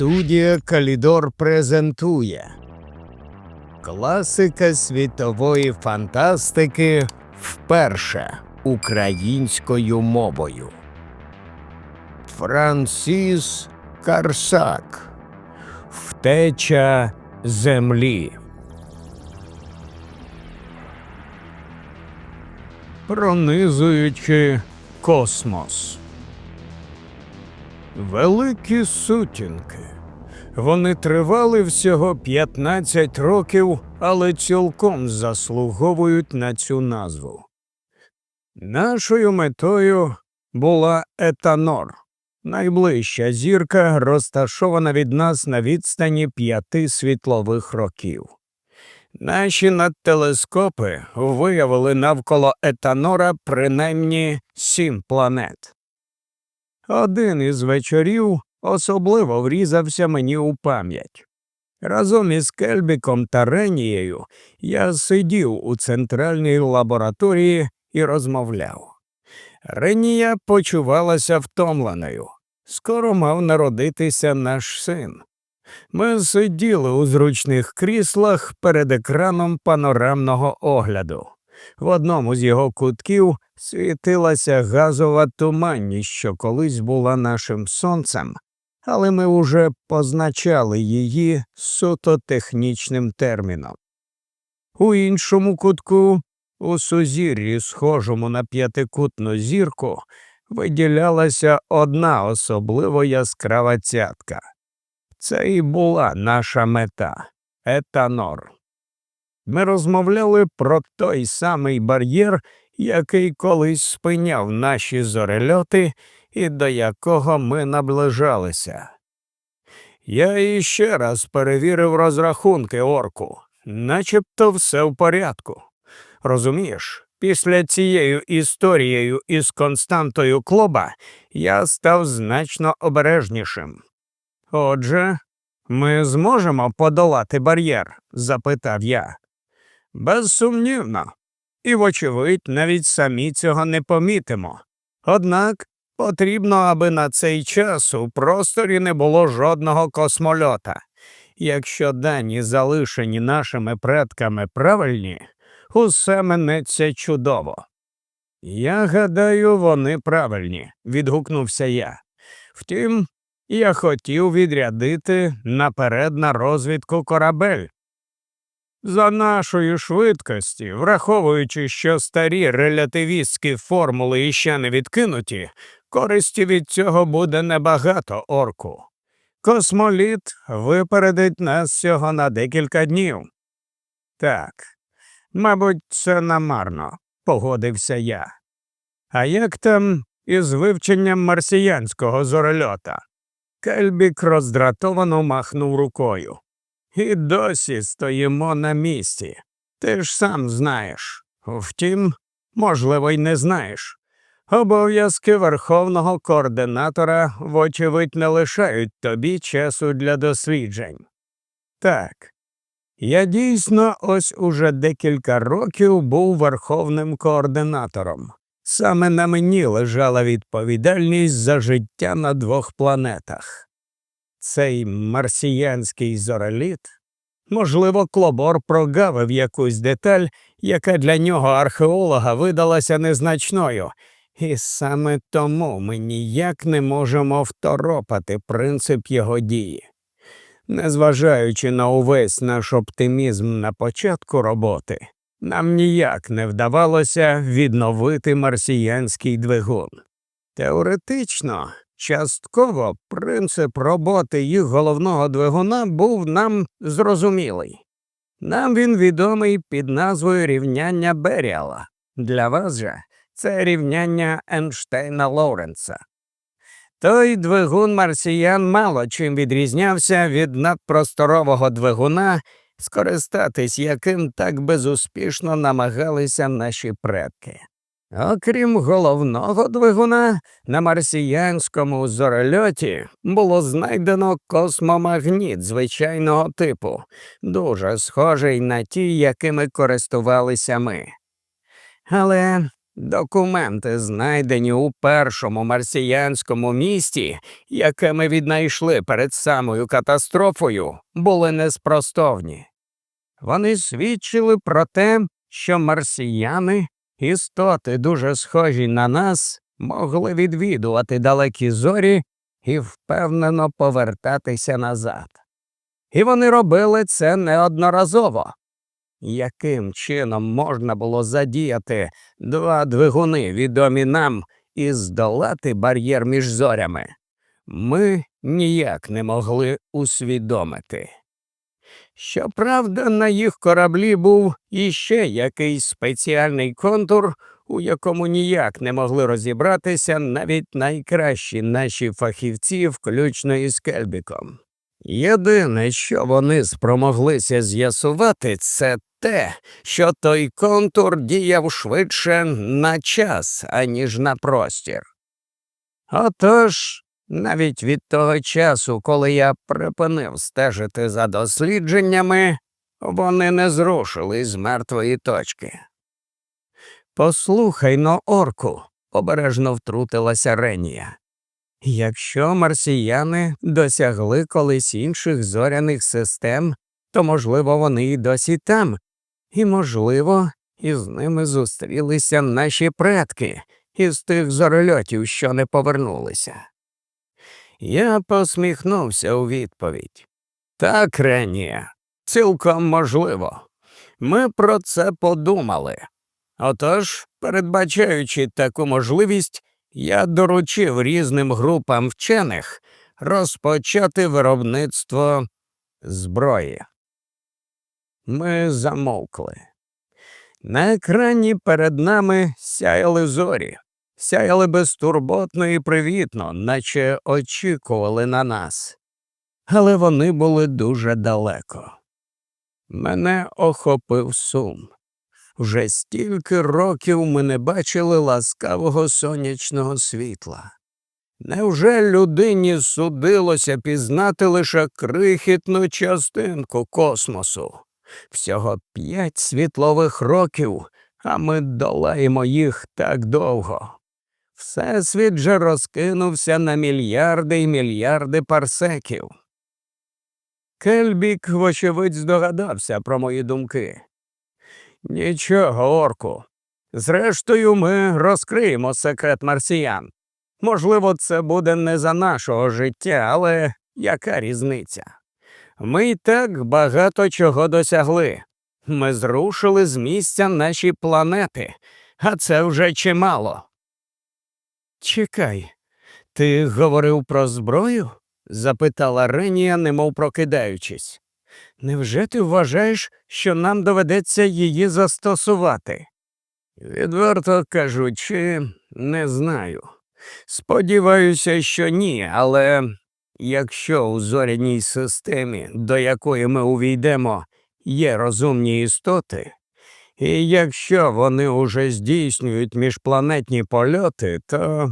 Студія Калідор презентує Класика світової фантастики вперше українською мовою. Франсіс Карсак Втеча землі. Пронизуючи космос. Великі сутінки. Вони тривали всього 15 років, але цілком заслуговують на цю назву. Нашою метою була Етанор, найближча зірка, розташована від нас на відстані п'яти світлових років. Наші надтелескопи виявили навколо Етанора принаймні сім планет. Один із вечорів особливо врізався мені у пам'ять. Разом із Кельбіком та Ренією я сидів у центральній лабораторії і розмовляв. Ренія почувалася втомленою. Скоро мав народитися наш син. Ми сиділи у зручних кріслах перед екраном панорамного огляду. В одному з його кутків світилася газова туманність, що колись була нашим сонцем, але ми уже позначали її суто технічним терміном. У іншому кутку, у сузір'ї, схожому на п'ятикутну зірку, виділялася одна особливо яскрава цятка. Це і була наша мета етанор. Ми розмовляли про той самий бар'єр, який колись спиняв наші зорельоти і до якого ми наближалися. Я іще раз перевірив розрахунки орку, начебто все в порядку. Розумієш, після цією історією із Константою Клоба я став значно обережнішим. Отже, ми зможемо подолати бар'єр? запитав я. Безсумнівно. І, вочевидь, навіть самі цього не помітимо. Однак потрібно, аби на цей час у просторі не було жодного космольота. Якщо дані, залишені нашими предками, правильні, усе минеться чудово. Я гадаю, вони правильні, відгукнувся я. Втім, я хотів відрядити наперед на розвідку корабель. За нашої швидкості, враховуючи, що старі релятивістські формули іще не відкинуті, користі від цього буде небагато орку. Космоліт випередить нас всього на декілька днів. Так, мабуть, це намарно, погодився я. А як там із вивченням марсіянського зорольота? Кельбік роздратовано махнув рукою. І досі стоїмо на місці. Ти ж сам знаєш. Втім, можливо, й не знаєш. Обов'язки верховного координатора, вочевидь, не лишають тобі часу для досліджень. Так, я дійсно ось уже декілька років був верховним координатором. Саме на мені лежала відповідальність за життя на двох планетах. Цей марсіянський зореліт, можливо, клобор прогавив якусь деталь, яка для нього археолога видалася незначною, і саме тому ми ніяк не можемо второпати принцип його дії. Незважаючи на увесь наш оптимізм на початку роботи, нам ніяк не вдавалося відновити марсіянський двигун. Теоретично, частково принцип роботи їх головного двигуна був нам зрозумілий. Нам він відомий під назвою рівняння Беріала. Для вас же це рівняння Ейнштейна Лоуренса. Той двигун марсіян мало чим відрізнявся від надпросторового двигуна, скористатись яким так безуспішно намагалися наші предки. Окрім головного двигуна, на марсіянському зорольоті було знайдено космомагніт звичайного типу, дуже схожий на ті, якими користувалися ми. Але Документи, знайдені у першому марсіянському місті, яке ми віднайшли перед самою катастрофою, були неспростовні. Вони свідчили про те, що марсіяни, істоти дуже схожі на нас, могли відвідувати далекі зорі і впевнено повертатися назад. І вони робили це неодноразово. Яким чином можна було задіяти два двигуни, відомі нам, і здолати бар'єр між зорями? Ми ніяк не могли усвідомити. Щоправда, на їх кораблі був іще якийсь спеціальний контур, у якому ніяк не могли розібратися навіть найкращі наші фахівці, включно із Кельбіком. Єдине, що вони спромоглися з'ясувати, це те, що той контур діяв швидше на час, аніж на простір. Отож, навіть від того часу, коли я припинив стежити за дослідженнями, вони не зрушили з мертвої точки. Послухай но, орку, обережно втрутилася Ренія. Якщо марсіяни досягли колись інших зоряних систем, то, можливо, вони й досі там, і, можливо, із ними зустрілися наші предки із тих зорольотів, що не повернулися. Я посміхнувся у відповідь. Так, Ренія, цілком можливо. Ми про це подумали. Отож, передбачаючи таку можливість, я доручив різним групам вчених розпочати виробництво зброї. Ми замовкли. На екрані перед нами сяяли зорі, сяяли безтурботно і привітно, наче очікували на нас. Але вони були дуже далеко. Мене охопив сум. Вже стільки років ми не бачили ласкавого сонячного світла. Невже людині судилося пізнати лише крихітну частинку космосу? Всього п'ять світлових років, а ми долаємо їх так довго. Всесвіт же розкинувся на мільярди й мільярди парсеків. Кельбік, вочевидь, здогадався про мої думки. Нічого, орку. Зрештою, ми розкриємо секрет марсіян. Можливо, це буде не за нашого життя, але яка різниця? Ми й так багато чого досягли. Ми зрушили з місця наші планети, а це вже чимало. Чекай, ти говорив про зброю? запитала Ренія, немов прокидаючись. Невже ти вважаєш, що нам доведеться її застосувати? Відверто кажучи, не знаю. Сподіваюся, що ні, але якщо у зоряній системі, до якої ми увійдемо, є розумні істоти, і якщо вони уже здійснюють міжпланетні польоти, то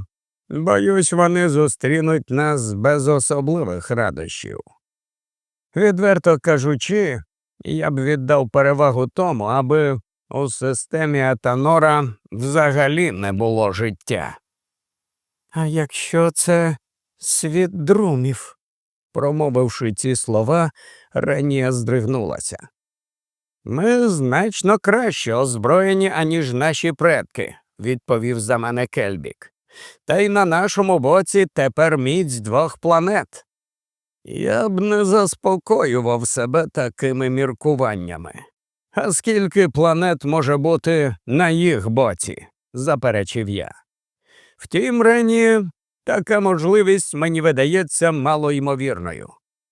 боюсь, вони зустрінуть нас без особливих радощів. Відверто кажучи, я б віддав перевагу тому, аби у системі Атанора взагалі не було життя. А якщо це світ друмів, промовивши ці слова, Ренія здригнулася. Ми значно краще озброєні, аніж наші предки, відповів за мене Кельбік. Та й на нашому боці тепер міць двох планет. Я б не заспокоював себе такими міркуваннями. А скільки планет може бути на їх боці, заперечив я. Втім, Рені, така можливість мені видається малоймовірною.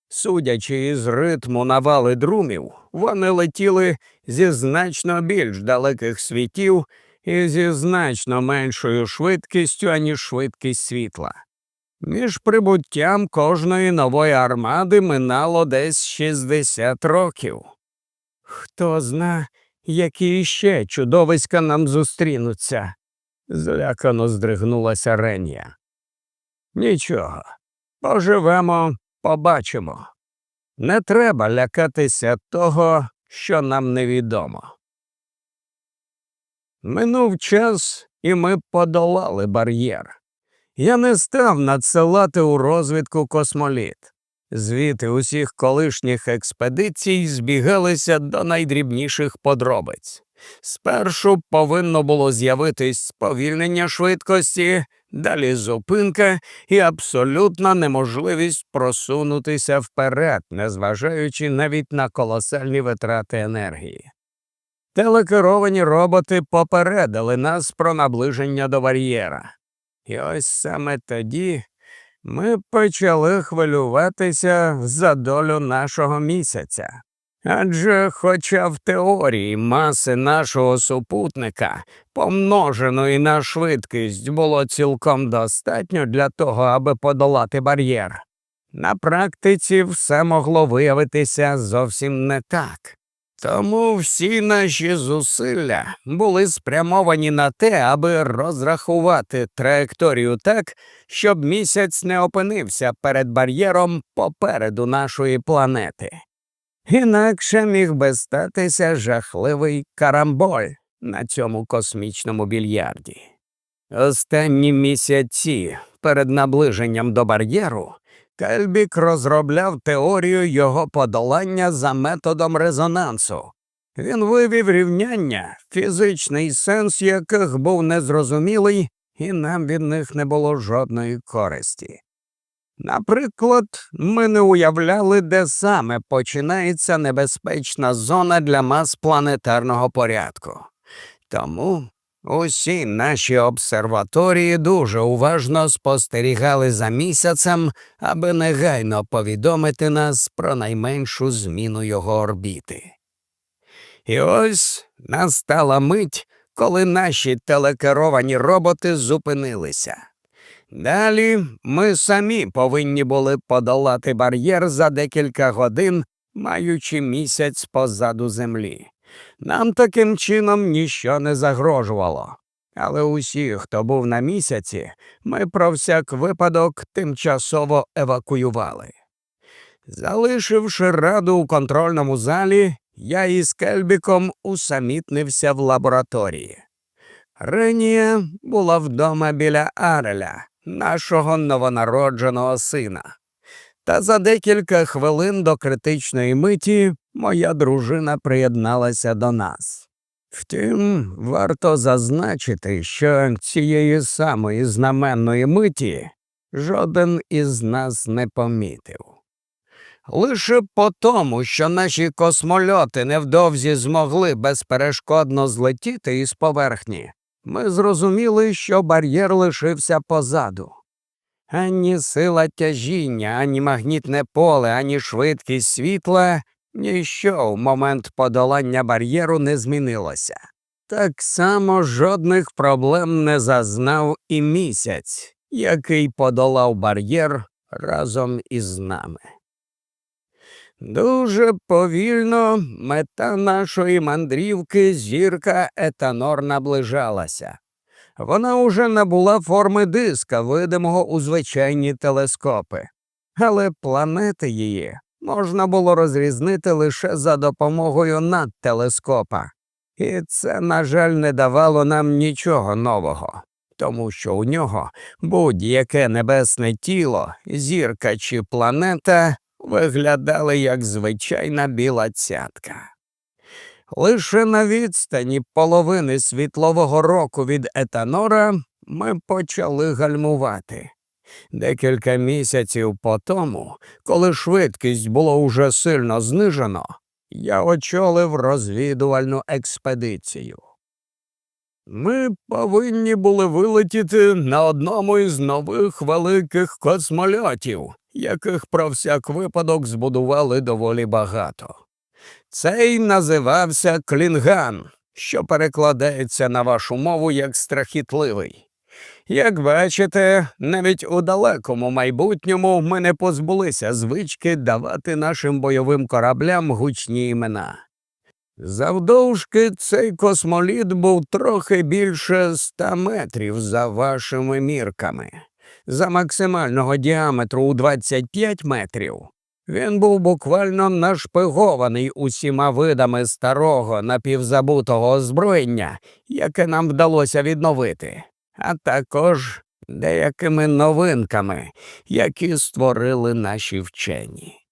Судячи із ритму навали друмів, вони летіли зі значно більш далеких світів і зі значно меншою швидкістю, аніж швидкість світла. Між прибуттям кожної нової армади минало десь 60 років. Хто зна, які іще чудовиська нам зустрінуться, злякано здригнулася Ренія. Нічого, поживемо, побачимо. Не треба лякатися того, що нам невідомо. Минув час, і ми подолали бар'єр. Я не став надсилати у розвідку космоліт. Звіти усіх колишніх експедицій збігалися до найдрібніших подробиць. Спершу повинно було з'явитись сповільнення швидкості, далі зупинка і абсолютна неможливість просунутися вперед, незважаючи навіть на колосальні витрати енергії. Телекеровані роботи попередили нас про наближення до бар'єра. І ось саме тоді ми почали хвилюватися за долю нашого місяця. Адже, хоча в теорії маси нашого супутника, помноженої на швидкість, було цілком достатньо для того, аби подолати бар'єр, на практиці все могло виявитися зовсім не так. Тому всі наші зусилля були спрямовані на те, аби розрахувати траєкторію так, щоб місяць не опинився перед бар'єром попереду нашої планети. Інакше міг би статися жахливий карамболь на цьому космічному більярді. Останні місяці перед наближенням до бар'єру Кельбік розробляв теорію його подолання за методом резонансу. Він вивів рівняння, фізичний сенс яких був незрозумілий, і нам від них не було жодної користі. Наприклад, ми не уявляли, де саме починається небезпечна зона для мас планетарного порядку. Тому усі наші обсерваторії дуже уважно спостерігали за місяцем, аби негайно повідомити нас про найменшу зміну його орбіти. І ось настала мить, коли наші телекеровані роботи зупинилися. Далі ми самі повинні були подолати бар'єр за декілька годин, маючи місяць позаду землі. Нам таким чином ніщо не загрожувало. Але усі, хто був на місяці, ми про всяк випадок тимчасово евакуювали. Залишивши раду у контрольному залі, я із Кельбіком усамітнився в лабораторії. Ренія була вдома біля Ареля, нашого новонародженого сина. Та за декілька хвилин до критичної миті моя дружина приєдналася до нас. Втім, варто зазначити, що цієї самої знаменної миті жоден із нас не помітив. Лише по тому, що наші космольоти невдовзі змогли безперешкодно злетіти із поверхні, ми зрозуміли, що бар'єр лишився позаду. Ані сила тяжіння, ані магнітне поле, ані швидкість світла ніщо в момент подолання бар'єру не змінилося. Так само жодних проблем не зазнав і місяць, який подолав бар'єр разом із нами. Дуже повільно мета нашої мандрівки зірка етанор наближалася. Вона уже набула форми диска, видимого у звичайні телескопи, але планети її можна було розрізнити лише за допомогою надтелескопа. І це, на жаль, не давало нам нічого нового, тому що у нього будь-яке небесне тіло, зірка чи планета виглядали як звичайна біла цятка. Лише на відстані половини світлового року від етанора ми почали гальмувати. Декілька місяців по тому, коли швидкість було уже сильно знижено, я очолив розвідувальну експедицію. Ми повинні були вилетіти на одному із нових великих космольотів, яких про всяк випадок збудували доволі багато. Цей називався Клінган, що перекладається на вашу мову як страхітливий. Як бачите, навіть у далекому майбутньому ми не позбулися звички давати нашим бойовим кораблям гучні імена. Завдовжки цей космоліт був трохи більше ста метрів за вашими мірками. За максимального діаметру у 25 метрів Він був буквально нашпигований усіма видами старого напівзабутого озброєння, яке нам вдалося відновити, а також деякими новинками, які створили наші вчені.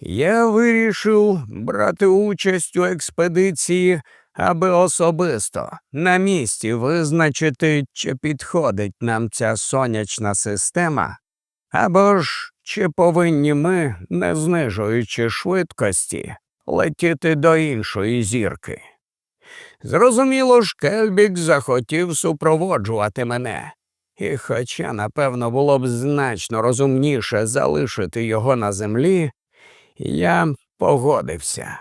Я вирішив брати участь у експедиції, аби особисто на місці визначити, чи підходить нам ця сонячна система, або ж чи повинні ми, не знижуючи швидкості, летіти до іншої зірки. Зрозуміло ж, Кельбік захотів супроводжувати мене, і хоча, напевно, було б значно розумніше залишити його на землі, я погодився.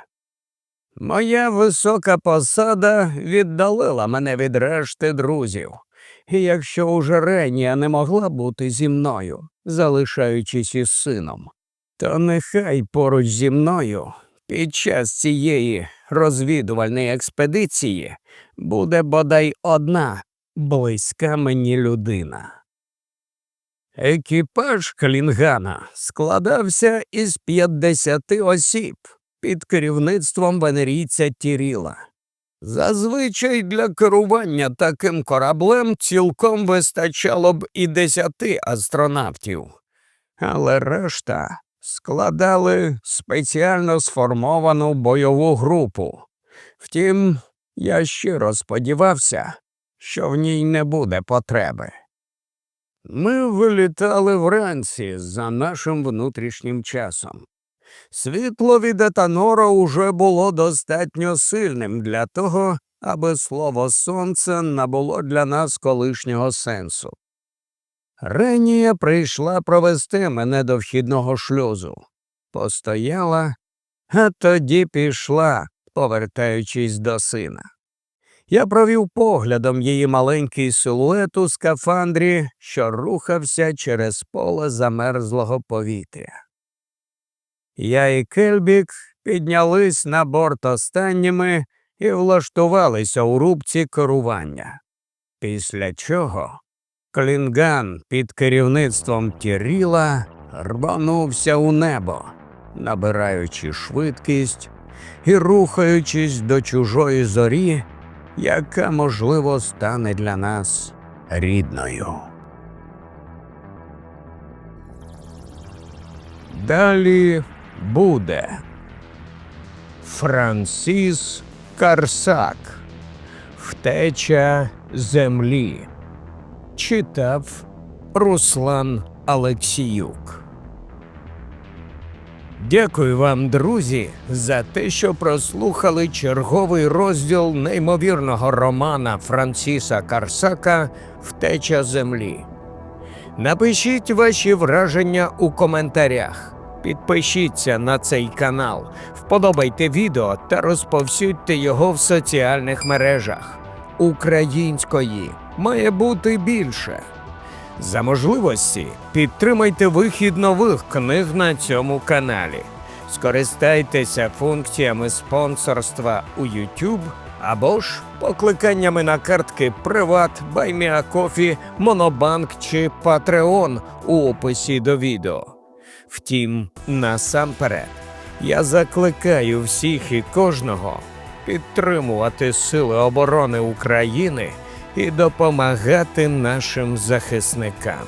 Моя висока посада віддалила мене від решти друзів, і якщо уже Ренія не могла бути зі мною, залишаючись із сином, то нехай поруч зі мною під час цієї розвідувальної експедиції буде бодай одна близька мені людина. Екіпаж Клінгана складався із 50 осіб під керівництвом венерійця Тіріла. Зазвичай для керування таким кораблем цілком вистачало б і десяти астронавтів, але решта складали спеціально сформовану бойову групу. Втім, я щиро сподівався, що в ній не буде потреби. Ми вилітали вранці за нашим внутрішнім часом. Світло від Етанора уже було достатньо сильним для того, аби слово сонце набуло для нас колишнього сенсу. Ренія прийшла провести мене до вхідного шлюзу, постояла, а тоді пішла, повертаючись до сина. Я провів поглядом її маленький силует у скафандрі, що рухався через поле замерзлого повітря. Я і Кельбік піднялись на борт останніми і влаштувалися у рубці керування. Після чого Клінган під керівництвом Тіріла рванувся у небо, набираючи швидкість і рухаючись до чужої зорі, яка, можливо, стане для нас рідною. Далі буде Франсіс Карсак Втеча землі. Читав Руслан Алексіюк. Дякую вам, друзі, за те, що прослухали черговий розділ неймовірного романа Франсіса Карсака Втеча землі. Напишіть ваші враження у коментарях. Підпишіться на цей канал, вподобайте відео та розповсюдьте його в соціальних мережах. Української має бути більше. За можливості підтримайте вихід нових книг на цьому каналі. Скористайтеся функціями спонсорства у YouTube або ж покликаннями на картки Приват, Байміакофі, Монобанк чи Patreon у описі до відео. Втім, насамперед, я закликаю всіх і кожного підтримувати Сили оборони України і допомагати нашим захисникам.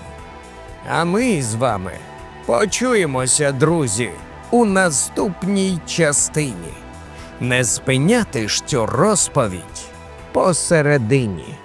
А ми з вами почуємося, друзі, у наступній частині. Не спиняти ж цю розповідь посередині.